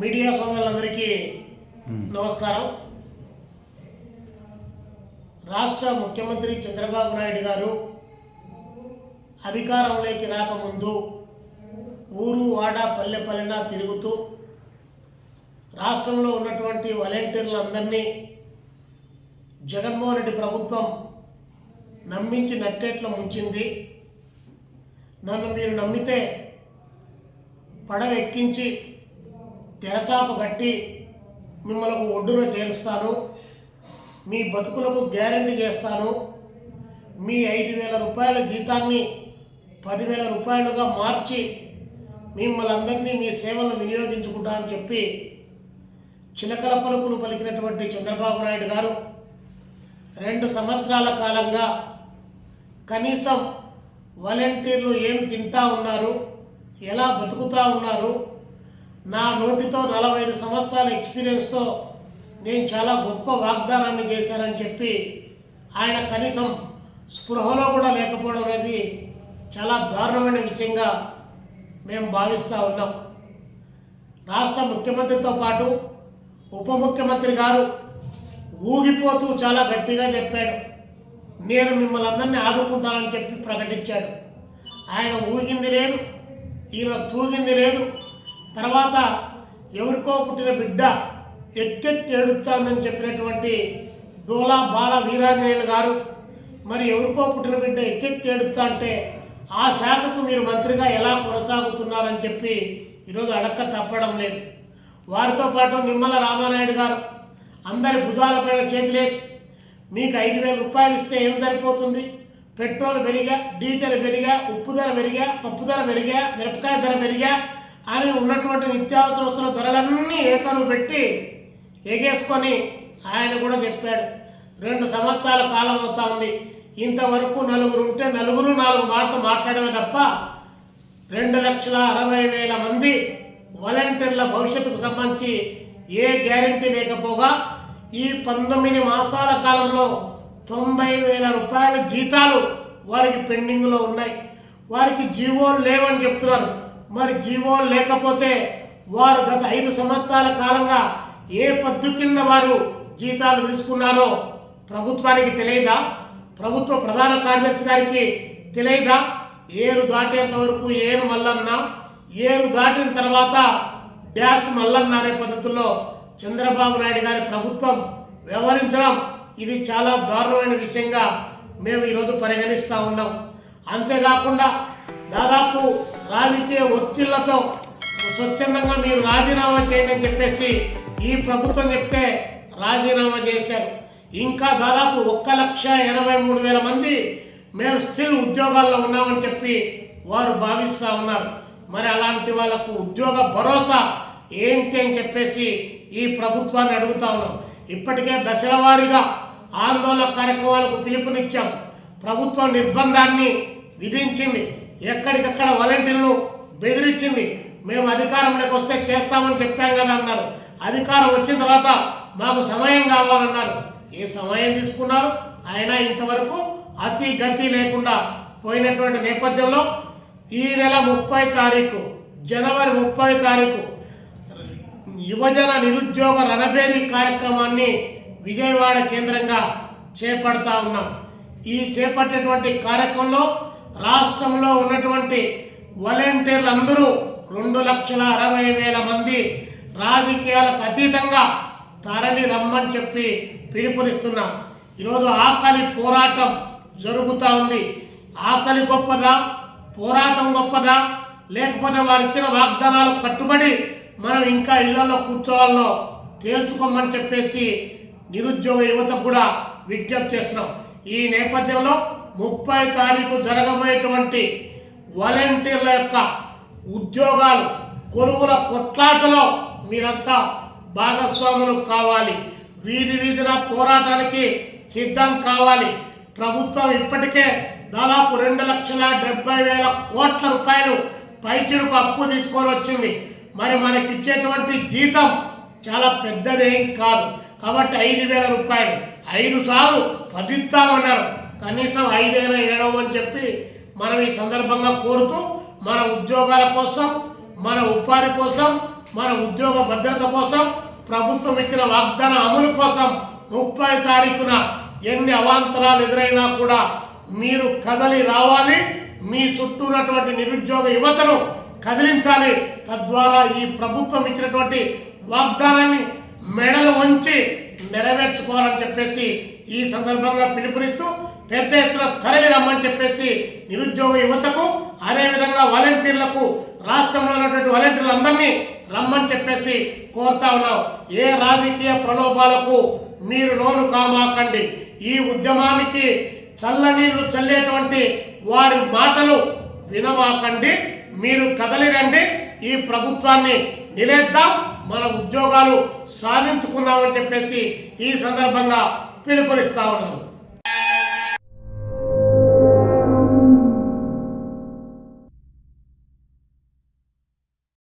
Media సోదరులందరికీ నమస్కారం. రాష్ట్ర ముఖ్యమంత్రి చంద్రబాబు నాయుడు గారు అధికారంలోకి రాకముందు ఊరు వాడ పల్లె పల్లెన తిరుగుతూ రాష్ట్రంలో ఉన్నటువంటి వాలంటీర్లందరినీ జగన్మోహన్ రెడ్డి ప్రభుత్వం నమ్మించి నట్టేట్లు ముంచింది. నన్ను మీరు నమ్మితే పడవ ఎక్కించి తెరచాపు కట్టి మిమ్మల్ని ఒడ్డున చేరుస్తాను. మీ బతుకులకు గ్యారంటీ చేస్తాను. మీ ఐదు వేల రూపాయల జీతాన్ని పదివేల రూపాయలుగా మార్చి మిమ్మల్ని అందరినీ మీ సేవలను వినియోగించుకుంటా అని చెప్పి చిలకల పలుకులు పలికినటువంటి చంద్రబాబు నాయుడు గారు రెండు సంవత్సరాల కాలంగా కనీసం వాలంటీర్లు ఏం తింటా ఉన్నారు? ఎలా బతుకుతా ఉన్నారు? నా నోటితో నలభై ఐదు సంవత్సరాల ఎక్స్పీరియన్స్తో నేను చాలా గొప్ప వాగ్దానాన్ని చేశానని చెప్పి ఆయన కనీసం స్పృహలో కూడా లేకపోవడం అనేది చాలా దారుణమైన విషయంగా మేము భావిస్తూ ఉన్నాం. రాష్ట్ర ముఖ్యమంత్రితో పాటు ఉప ముఖ్యమంత్రి గారు ఊగిపోతూ చాలా గట్టిగా చెప్పాడు. నేను మిమ్మల్ని అందరినీ ఆదుకుంటానని చెప్పి ప్రకటించాడు. ఆయన ఊగింది లేదు ఈయన తూగింది లేదు తర్వాత ఎవరికో పుట్టిన బిడ్డ ఎక్కెత్తి ఏడుస్తానని చెప్పినటువంటి డోలా బాల వీరాంజనేయులు గారు మరి ఎవరికో పుట్టిన బిడ్డ ఎక్కెత్తి ఏడుస్తా అంటే ఆ శాఖకు మీరు మంత్రిగా ఎలా కొనసాగుతున్నారని చెప్పి ఈరోజు అడక్క తప్పడం లేదు. వారితో పాటు నిమ్మల రామానాయుడు గారు అందరి భుజాలపైన చేతులేసి మీకు ఐదు వేల రూపాయలు ఇస్తే ఏం సరిపోతుంది? పెట్రోల్ పెరిగా డీజిల్ పెరిగా ఉప్పు ధర పెరిగా పప్పు ధర పెరిగా మిరపకాయ ధర పెరిగా ఆయన ఉన్నటువంటి నిత్యావసర వస్తువుల ధరలన్నీ ఏకరువు పెట్టి ఎగేసుకొని ఆయన కూడా చెప్పాడు. రెండు సంవత్సరాల కాలం అవుతా ఉంది. ఇంతవరకు నలుగురు ఉంటే నలుగురు నాలుగు మాటలు మాట్లాడమే తప్ప రెండు లక్షల అరవై వేల మంది వాలంటీర్ల భవిష్యత్తుకు సంబంధించి ఏ గ్యారంటీ లేకపోగా ఈ పంతొమ్మిది మాసాల కాలంలో తొంభై వేల రూపాయల జీతాలు వారికి పెండింగ్లో ఉన్నాయి. వారికి జీవోలు లేవని చెప్తున్నారు. మరి జీవోలు లేకపోతే వారు గత ఐదు సంవత్సరాల కాలంగా ఏ పద్దు కింద వారు జీతాలు తీసుకున్నారో ప్రభుత్వానికి తెలియదా? ప్రభుత్వ ప్రధాన కార్యదర్శి గారికి తెలియదా? ఏరు దాటేంత వరకు ఏరు మల్లన్న ఏరు దాటిన తర్వాత డ్యాష్ మల్లన్న అనే పద్ధతిలో చంద్రబాబు నాయుడు గారి ప్రభుత్వం వ్యవహరించడం ఇది చాలా దారుణమైన విషయంగా మేము ఈరోజు పరిగణిస్తూ ఉన్నాం. అంతేకాకుండా దాదాపు రాజకీయ ఒత్తిళ్ళతో స్వచ్ఛందంగా మీరు రాజీనామా చేయండి అని చెప్పేసి ఈ ప్రభుత్వం చెప్తే రాజీనామా చేశారు. ఇంకా దాదాపు ఒక్క లక్ష ఎనభై మూడు వేల మంది మేము స్టిల్ ఉద్యోగాల్లో ఉన్నామని చెప్పి వారు భావిస్తూ ఉన్నారు. మరి అలాంటి వాళ్ళకు ఉద్యోగ భరోసా ఏంటి అని చెప్పేసి ఈ ప్రభుత్వాన్ని అడుగుతా ఉన్నాం. ఇప్పటికే దశల వారీగా ఆందోళన కార్యక్రమాలకు పిలుపునిచ్చాం. ప్రభుత్వం నిర్బంధాన్ని విధించింది. ఎక్కడికక్కడ వాలంటీర్లు బెదిరించింది. మేము అధికారంలోకి వస్తే చేస్తామని చెప్పాం కదా అన్నారు. అధికారం వచ్చిన తర్వాత మాకు సమయం కావాలన్నారు. ఏ సమయం తీసుకున్నారు? అయినా ఇంతవరకు అతి గతి లేకుండా పోయినటువంటి నేపథ్యంలో ఈ నెల ముప్పై తారీఖు జనవరి ముప్పై తారీఖు యువజన నిరుద్యోగ రణబేరీ కార్యక్రమాన్ని విజయవాడ కేంద్రంగా చేపడతా ఉన్నాం. ఈ చేపట్టేటువంటి కార్యక్రమంలో రాష్ట్రంలో ఉన్నటువంటి వాలంటీర్లు అందరూ రెండు లక్షల అరవై వేల మంది రాజకీయాలకు అతీతంగా తరలి రమ్మని చెప్పి పిలుపునిస్తున్నాం. ఈరోజు ఆకలి పోరాటం జరుగుతూ ఉంది. ఆకలి గొప్పదా? పోరాటం గొప్పదా? లేకపోతే వారు ఇచ్చిన వాగ్దానాలు కట్టుబడి మనం ఇంకా ఇళ్ళలో కూర్చోవాలో తేల్చుకోమని చెప్పేసి నిరుద్యోగ యువతకు కూడా విజ్ఞప్తి చేస్తున్నాం. ఈ నేపథ్యంలో ముప్పై తారీఖు జరగబోయేటువంటి వాలంటీర్ల యొక్క ఉద్యోగాలు కొలువుల కొట్లాటలో మీరంతా భాగస్వాములు కావాలి. వీధి వీధిన పోరాటానికి సిద్ధం కావాలి. ప్రభుత్వం ఇప్పటికే దాదాపు రెండు లక్షల డెబ్బై వేల కోట్ల రూపాయలు పైచిరుకు అప్పు తీసుకొని వచ్చింది. మరి మనకి ఇచ్చేటువంటి జీతం చాలా పెద్దదేం కాదు. కాబట్టి ఐదు వేల రూపాయలు. ఐదు సార్లు పదిస్తామన్నారు కనీసం ఐదైనా ఏడవని చెప్పి మనం ఈ సందర్భంగా కోరుతూ మన ఉద్యోగాల కోసం మన ఉపాధి కోసం మన ఉద్యోగ భద్రత కోసం ప్రభుత్వం ఇచ్చిన వాగ్దాన అమలు కోసం ముప్పై తారీఖున ఎన్ని అవాంతరాలు ఎదురైనా కూడా మీరు కదలి రావాలి. మీ చుట్టూ ఉన్నటువంటి నిరుద్యోగ యువతను కదిలించాలి. తద్వారా ఈ ప్రభుత్వం ఇచ్చినటువంటి వాగ్దానాన్ని మెడలు వంచి నెరవేర్చుకోవాలని చెప్పేసి ఈ సందర్భంగా పిలుపునిస్తూ పెద్ద ఎత్తున తరలి రమ్మని చెప్పేసి నిరుద్యోగ యువతకు అదేవిధంగా వాలంటీర్లకు రాష్ట్రంలో ఉన్నటువంటి వాలంటీర్లందరినీ రమ్మని చెప్పేసి కోరుతా ఉన్నాం. ఏ రాజకీయ ప్రలోభాలకు మీరు లోను కామాకండి. ఈ ఉద్యమానికి చల్లనీళ్ళు చల్లేటువంటి వారి మాటలు వినవాకండి. మీరు కదలిరండి. ఈ ప్రభుత్వాన్ని నిలేద్దాం. మన ఉద్యోగాలు సాధించుకుందామని చెప్పేసి ఈ సందర్భంగా పిలుపునిస్తా ఉన్నాను.